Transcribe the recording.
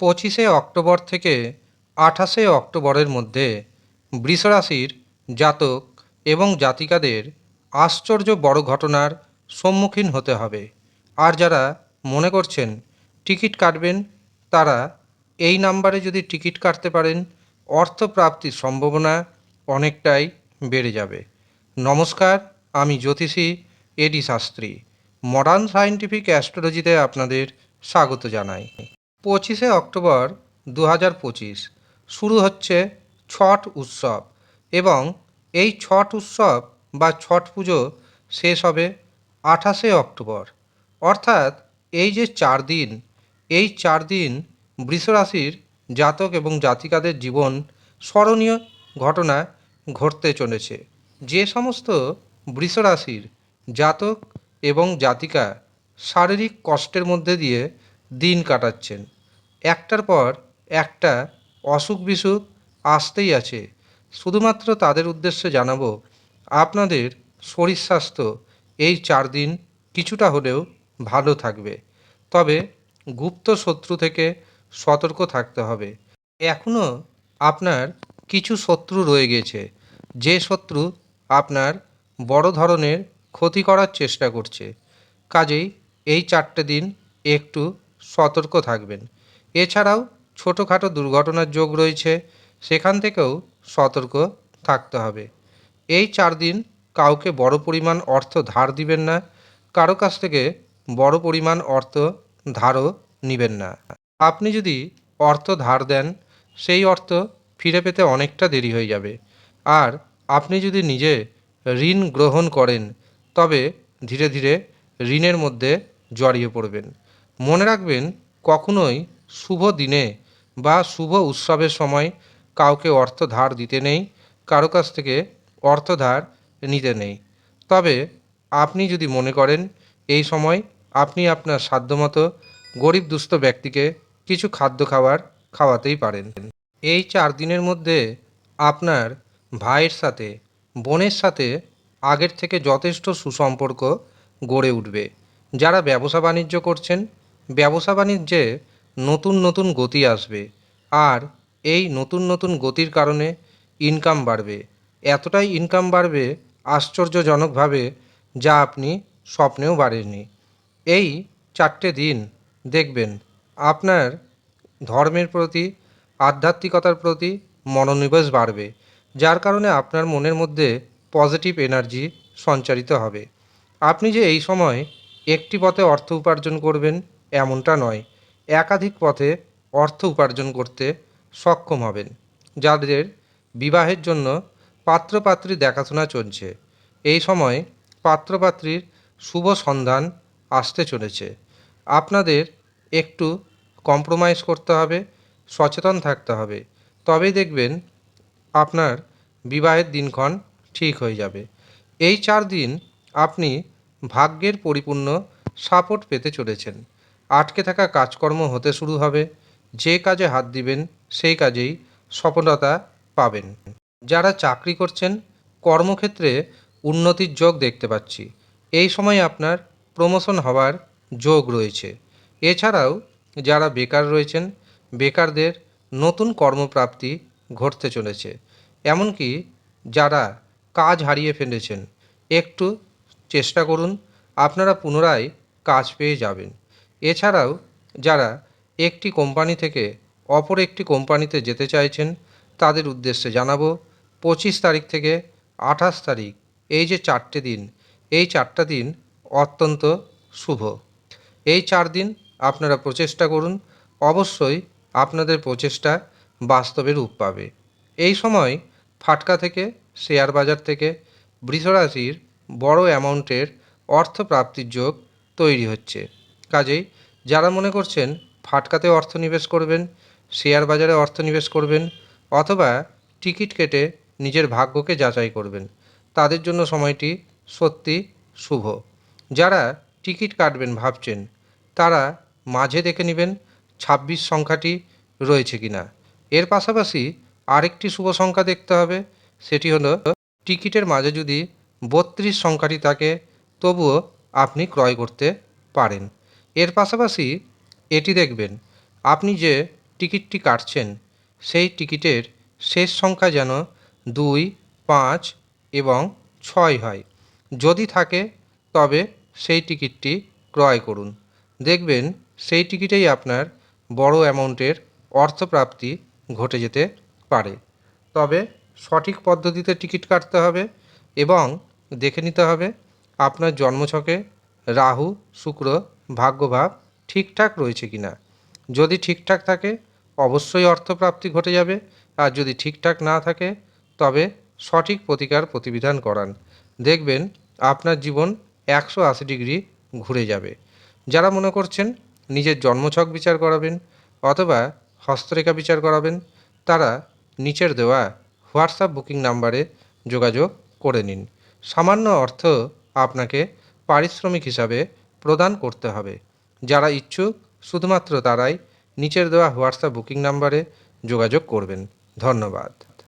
পঁচিশে অক্টোবর থেকে আঠাশে অক্টোবরের মধ্যে বৃষরাশির জাতক এবং জাতিকাদের আশ্চর্য বড় ঘটনার সম্মুখীন হতে হবে। আর যারা মনে করছেন, টিকিট কাটবেন তারা এই নাম্বারে যদি টিকিট কাটতে পারেন অর্থ প্রাপ্তির সম্ভাবনা অনেকটাই বেড়ে যাবে। নমস্কার, আমি জ্যোতিষী A D Shastri. Modern scientific অ্যাস্ট্রোলজিতে আপনাদের স্বাগত জানাই। পঁচিশে অক্টোবর দু হাজার পঁচিশ। শুরু হচ্ছে ছট উৎসব এবং এই ছট উৎসব বা ছট পুজো শেষ হবে আঠাশে অক্টোবর। অর্থাৎ এই যে চার দিন, এই চার দিন বৃষরাশির জাতক এবং জাতিকাদের জীবন স্মরণীয় ঘটনা ঘটতে চলেছে। যে সমস্ত বৃষরাশির জাতক এবং জাতিকা শারীরিক কষ্টের মধ্যে দিয়ে দিন কাটাচ্ছেন। একটার পর একটা অসুখ বিসুখ আসতেই আছে। শুধুমাত্র তাদের উদ্দেশ্যে জানাব, আপনাদের শরীর স্বাস্থ্য এই চার দিন কিছুটা হলেও ভালো থাকবে। তবে গুপ্ত শত্রু থেকে সতর্ক থাকতে হবে। এখনও আপনার কিছু শত্রু রয়ে গেছে। যে শত্রু আপনার বড় ধরনের ক্ষতি করার চেষ্টা করছে। কাজেই এই চারটে দিন একটু সতর্ক থাকবেন। এছাড়াও ছোটোখাটো দুর্ঘটনার যোগ রয়েছে, সেখান থেকেও সতর্ক থাকতে হবে। এই চার দিন কাউকে বড় পরিমাণ অর্থ ধার দিবেন না, কারও কাছ থেকে বড় পরিমাণ অর্থ ধারও নেবেন না। আপনি যদি অর্থ ধার দেন, সেই অর্থ ফিরে পেতে অনেকটা দেরি হয়ে যাবে। আর আপনি যদি নিজে ঋণ গ্রহণ করেন, তবে ধীরে ধীরে ঋণের মধ্যে জড়িয়ে পড়বেন। মনে রাখবেন, কখনোই শুভ দিনে বা শুভ উৎসবের সময় কাউকে অর্থ ধার দিতে নেই, কারও কাছ থেকে অর্থ ধার নিতে নেই। তবে আপনি যদি মনে করেন, এই সময় আপনি আপনার সাধ্যমতো গরিব দুস্থ ব্যক্তিকে কিছু খাদ্য খাবার খাওয়াতেই পারেন। এই চার দিনের মধ্যে আপনার ভাইয়ের সাথে, বোনের সাথে আগের থেকে যথেষ্ট সুসম্পর্ক গড়ে উঠবে। যারা ব্যবসা বাণিজ্য করছেন ব্যবসা বাণিজ্যে নতুন নতুন গতি আসবে আর এই নতুন নতুন গতির কারণে ইনকাম বাড়বে। এতটাই ইনকাম বাড়বে আশ্চর্যজনকভাবে যা আপনি স্বপ্নেও বাড়েননি। এই চারটে দিন, দেখবেন, আপনার ধর্মের প্রতি, আধ্যাত্মিকতার প্রতি মনোনিবেশ বাড়বে, যার কারণে আপনার মনের মধ্যে পজিটিভ এনার্জি সঞ্চারিত হবে। আপনি যে এই সময় একটি পথে অর্থ উপার্জন করবেন এমনটা নয়। একাধিক পথে অর্থ উপার্জন করতে সক্ষম হবেন, যাদের বিবাহের জন্য পাত্রপাত্রী দেখাশোনা চলছে। এই সময় পাত্রপাত্রীর শুভ সন্ধান আসতে চলেছে। আপনাদের একটু কম্প্রোমাইজ করতে হবে, সচেতন থাকতে হবে। তবেই দেখবেন আপনার বিবাহের দিনক্ষণ ঠিক হয়ে যাবে। এই চার দিন আপনি ভাগ্যের পরিপূর্ণ সাপোর্ট পেতে চলেছেন। আটকে থাকা কাজকর্ম হতে শুরু হবে। যে কাজে হাত দিবেন, সেই কাজেই সফলতা পাবেন। যারা চাকরি করছেন, কর্মক্ষেত্রে উন্নতির যোগ দেখতে পাচ্ছি। এই সময় আপনার প্রমোশন হওয়ার যোগ রয়েছে। এছাড়াও যারা বেকার রয়েছেন, বেকারদের নতুন কর্মপ্রাপ্তি ঘটতে চলেছে। এমনকি যারা কাজ হারিয়ে ফেলেছেন, একটু চেষ্টা করুন, আপনারা পুনরায় কাজ পেয়ে যাবেন। এছাড়াও যারা একটি কোম্পানি থেকে অপর একটি কোম্পানিতে যেতে চাইছেন, তাদের উদ্দেশ্যে জানাব, পঁচিশ তারিখ থেকে আঠাশ তারিখ, এই যে চারটে দিন, এই চারটা দিন অত্যন্ত শুভ। এই চার দিন আপনারা প্রচেষ্টা করুন, অবশ্যই আপনাদের প্রচেষ্টা বাস্তবে রূপ পাবে। এই সময় ফাটকা থেকে, শেয়ার বাজার থেকে বৃষরাশির বড় অ্যামাউন্টের অর্থ প্রাপ্তির যোগ তৈরি হচ্ছে। কাজেই যারা মনে করছেন ফাটকাতে অর্থ নিবেশ করবেন, শেয়ার বাজারে অর্থ নিবেশ করবেন, অথবা টিকিট কেটে নিজের ভাগ্যকে যাচাই করবেন, তাদের জন্য সময়টি সত্যি শুভ। যারা টিকিট কাটবেন ভাবছেন, তারা মাঝে দেখে নেবেন ছাব্বিশ সংখ্যাটি রয়েছে কিনা। এর পাশাপাশি আরেকটি শুভ সংখ্যা দেখতে হবে, সেটি হলো টিকিটের মাঝে যদি বত্রিশ সংখ্যাটি থাকে, তবুও আপনি ক্রয় করতে পারেন। এর পাশাপাশি এটি দেখবেন, আপনি যে টিকিটটি কাটছেন, সেই টিকিটের শেষ সংখ্যা যেন দুই, পাঁচ এবং ছয় হয়। যদি থাকে, তবে সেই টিকিটটি ক্রয় করুন। দেখবেন, সেই টিকিটেই আপনার বড় অ্যামাউন্টের অর্থপ্রাপ্তি ঘটে যেতে পারে। তবে সঠিক পদ্ধতিতে টিকিট কাটতে হবে এবং দেখে নিতে হবে, আপনার জন্মছকে রাহু, শুক্র ভাগ্যভাব ঠিকঠাক রয়েছে কিনা যদি ঠিকঠাক থাকে, অবশ্যই অর্থপ্রাপ্তি ঘটে যাবে। আর যদি ঠিকঠাক না থাকে, তবে সঠিক প্রতিকার প্রতিবিধান করান। দেখবেন আপনার জীবন একশো আশি ডিগ্রি ঘুরে যাবে। যারা মনে করছেন নিজের জন্মছক বিচার করাবেন অথবা হস্তরেখা বিচার করাবেন, তারা নিচের দেওয়া হোয়াটসঅ্যাপ বুকিং নাম্বারে যোগাযোগ করে নিন। সামান্য অর্থ আপনাকে পারিশ্রমিক হিসাবে প্রদান করতে হবে। যারা ইচ্ছুক, শুধুমাত্র তারাই নিচের দেওয়া হোয়াটসঅ্যাপ বুকিং নাম্বারে যোগাযোগ করবেন। ধন্যবাদ।